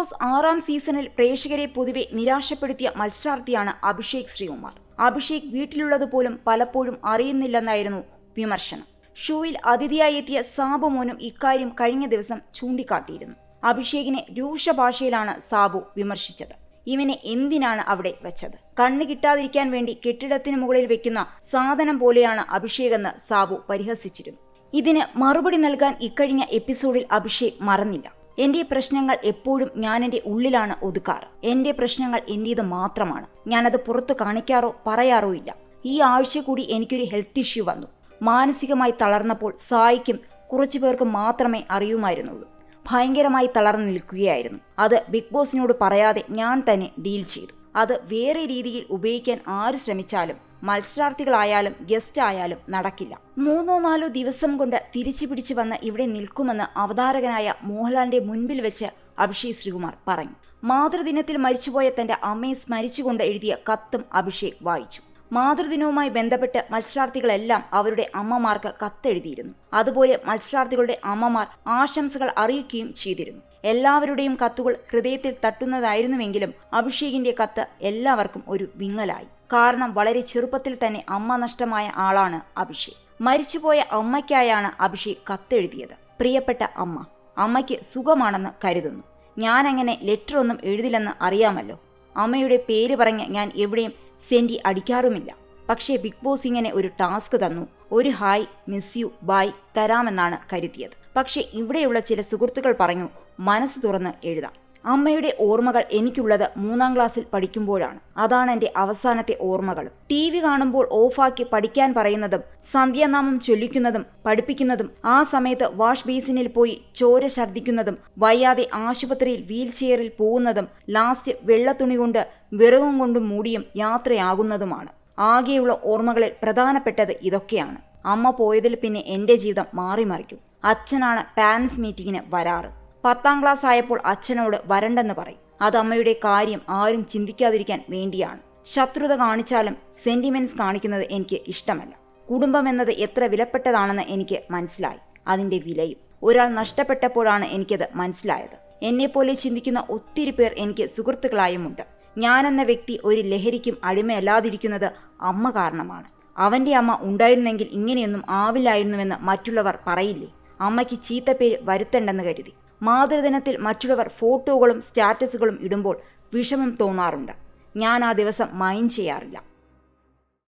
Boss ആറാം സീസണിൽ പ്രേക്ഷകരെ പൊതുവെ നിരാശപ്പെടുത്തിയ മത്സരാർത്ഥിയാണ് അഭിഷേക് ശ്രീകുമാർ. അഭിഷേക് വീട്ടിലുള്ളത് പോലും പലപ്പോഴും അറിയുന്നില്ലെന്നായിരുന്നു വിമർശനം. ഷോയിൽ അതിഥിയായി എത്തിയ സാബു മോനും ഇക്കാര്യം കഴിഞ്ഞ ദിവസം ചൂണ്ടിക്കാട്ടിയിരുന്നു. അഭിഷേകിനെ രൂക്ഷ ഭാഷയിലാണ് സാബു വിമർശിച്ചത്. ഇവനെ എന്തിനാണ് അവിടെ വെച്ചത്? കണ്ണു കിട്ടാതിരിക്കാൻ വേണ്ടി കെട്ടിടത്തിന് മുകളിൽ വെക്കുന്ന സാധനം പോലെയാണ് അഭിഷേക് എന്ന് സാബു പരിഹസിച്ചിരുന്നു. ഇതിന് മറുപടി നൽകാൻ ഇക്കഴിഞ്ഞ എപ്പിസോഡിൽ അഭിഷേക് മറന്നില്ല. എന്റെ പ്രശ്നങ്ങൾ എപ്പോഴും ഞാൻ എന്റെ ഉള്ളിലാണ് ഒതുക്കാറ്. എന്റെ പ്രശ്നങ്ങൾ എന്റേത് മാത്രമാണ്. ഞാനത് പുറത്ത് കാണിക്കാറോ പറയാറോ ഇല്ല. ഈ ആഴ്ച കൂടി എനിക്കൊരു ഹെൽത്ത് ഇഷ്യൂ വന്നു. മാനസികമായി തളർന്നപ്പോൾ സായിക്കും കുറച്ചു പേർക്ക് മാത്രമേ അറിയുമായിരുന്നുള്ളൂ. ഭയങ്കരമായി തളർന്നു നിൽക്കുകയായിരുന്നു. അത് ബിഗ് ബോസിനോട് പറയാതെ ഞാൻ തന്നെ ഡീൽ ചെയ്തു. അത് വേറെ രീതിയിൽ ഉപയോഗിക്കാൻ ആര് ശ്രമിച്ചാലും മത്സരാർത്ഥികളായാലും ഗസ്റ്റ് ആയാലും നടക്കില്ല. മൂന്നോ നാലോ ദിവസം കൊണ്ട് തിരിച്ചു പിടിച്ചു വന്ന് ഇവിടെ നിൽക്കുമെന്ന് അവതാരകനായ മോഹൻലാലിന്റെ മുൻപിൽ വെച്ച് അഭിഷേക് ശ്രീകുമാർ പറഞ്ഞു. മാതൃദിനത്തിൽ മരിച്ചുപോയ തന്റെ അമ്മയെ സ്മരിച്ചുകൊണ്ട് എഴുതിയ കത്തും അഭിഷേക് വായിച്ചു. മാതൃദിനവുമായി ബന്ധപ്പെട്ട് മത്സരാർത്ഥികളെല്ലാം അവരുടെ അമ്മമാർക്ക് കത്തെഴുതിയിരുന്നു. അതുപോലെ മത്സരാർത്ഥികളുടെ അമ്മമാർ ആശംസകൾ അറിയിക്കുകയും ചെയ്തിരുന്നു. എല്ലാവരുടെയും കത്തുകൾ ഹൃദയത്തിൽ തട്ടുന്നതായിരുന്നുവെങ്കിലും അഭിഷേകിന്റെ കത്ത് എല്ലാവർക്കും ഒരു വിങ്ങലായി. കാരണം വളരെ ചെറുപ്പത്തിൽ തന്നെ അമ്മ നഷ്ടമായ ആളാണ് അഭിഷേക്. മരിച്ചുപോയ അമ്മയ്ക്കായാണ് അഭിഷേക് കത്തെഴുതിയത്. പ്രിയപ്പെട്ട അമ്മ അമ്മയ്ക്ക് സുഖമാണെന്ന് കരുതുന്നു. ഞാനങ്ങനെ ലെറ്റർ ഒന്നും എഴുതില്ലെന്ന് അറിയാമല്ലോ. അമ്മയുടെ പേര് പറഞ്ഞ് ഞാൻ എവിടെയും സെന്റി അടിക്കാറുമില്ല. പക്ഷേ ബിഗ് ബോസ് ഇങ്ങനെ ഒരു ടാസ്ക് തന്നു. ഒരു ഹായ് മിസ് യു ബായ് തരാമെന്നാണ് കരുതിയത്. പക്ഷേ ഇവിടെയുള്ള ചില സുഹൃത്തുക്കൾ പറഞ്ഞു മനസ്സ് തുറന്ന് എഴുതാം. അമ്മയുടെ ഓർമ്മകൾ എനിക്കുള്ളത് മൂന്നാം ക്ലാസ്സിൽ പഠിക്കുമ്പോഴാണ്. അതാണ് എന്റെ അവസാനത്തെ ഓർമ്മകൾ. ടി വി കാണുമ്പോൾ ഓഫാക്കി പഠിക്കാൻ പറയുന്നതും സന്ധ്യാനാമം ചൊല്ലിക്കുന്നതും പഠിപ്പിക്കുന്നതും ആ സമയത്ത് വാഷ് ബേസിനിൽ പോയി ചോര ഛർദ്ദിക്കുന്നതും വയ്യാതെ ആശുപത്രിയിൽ വീൽ ചെയറിൽ പോകുന്നതും ലാസ്റ്റ് വെള്ളത്തുണി കൊണ്ട് വിറകും കൊണ്ട് മൂടിയും യാത്രയാകുന്നതുമാണ്. ആകെയുള്ള ഓർമ്മകളിൽ പ്രധാനപ്പെട്ടത് ഇതൊക്കെയാണ്. അമ്മ പോയതിൽ പിന്നെ എന്റെ ജീവിതം മാറി മാറിമറിക്കും. അച്ഛനാണ് പാരൻസ് മീറ്റിങ്ങിന് വരാറ്. പത്താം ക്ലാസ് ആയപ്പോൾ അച്ഛനോട് വരണ്ടെന്ന് പറയും. അത് അമ്മയുടെ കാര്യം ആരും ചിന്തിക്കാതിരിക്കാൻ വേണ്ടിയാണ്. ശത്രുത കാണിച്ചാലും സെന്റിമെന്റ്സ് കാണിക്കുന്നത് എനിക്ക് ഇഷ്ടമല്ല. കുടുംബം എന്നത് എത്ര വിലപ്പെട്ടതാണെന്ന് എനിക്ക് മനസ്സിലായി. അതിന്റെ വിലയും. ഒരാൾ നഷ്ടപ്പെട്ടപ്പോഴാണ് എനിക്കത് മനസ്സിലായത്. എന്നെപ്പോലെ ചിന്തിക്കുന്ന ഒത്തിരി പേർ എനിക്ക് സുഹൃത്തുക്കളായുമുണ്ട്. ഞാനെന്ന വ്യക്തി ഒരു ലഹരിക്കും അടിമയല്ലാതിരിക്കുന്നത് അമ്മ കാരണമാണ്. അവന്റെ അമ്മ ഉണ്ടായിരുന്നെങ്കിൽ ഇങ്ങനെയൊന്നും ആവില്ലായിരുന്നുവെന്ന് മറ്റുള്ളവർ പറയില്ലേ? അമ്മയ്ക്ക് ചീത്തപ്പേര് വരുത്തണ്ടെന്ന് കരുതി. മാതൃദിനത്തിൽ മറ്റുള്ളവർ ഫോട്ടോകളും സ്റ്റാറ്റസുകളും ഇടുമ്പോൾ വിഷമം തോന്നാറുണ്ട്. ഞാൻ ആ ദിവസം മൈൻഡ് ചെയ്യാറില്ല.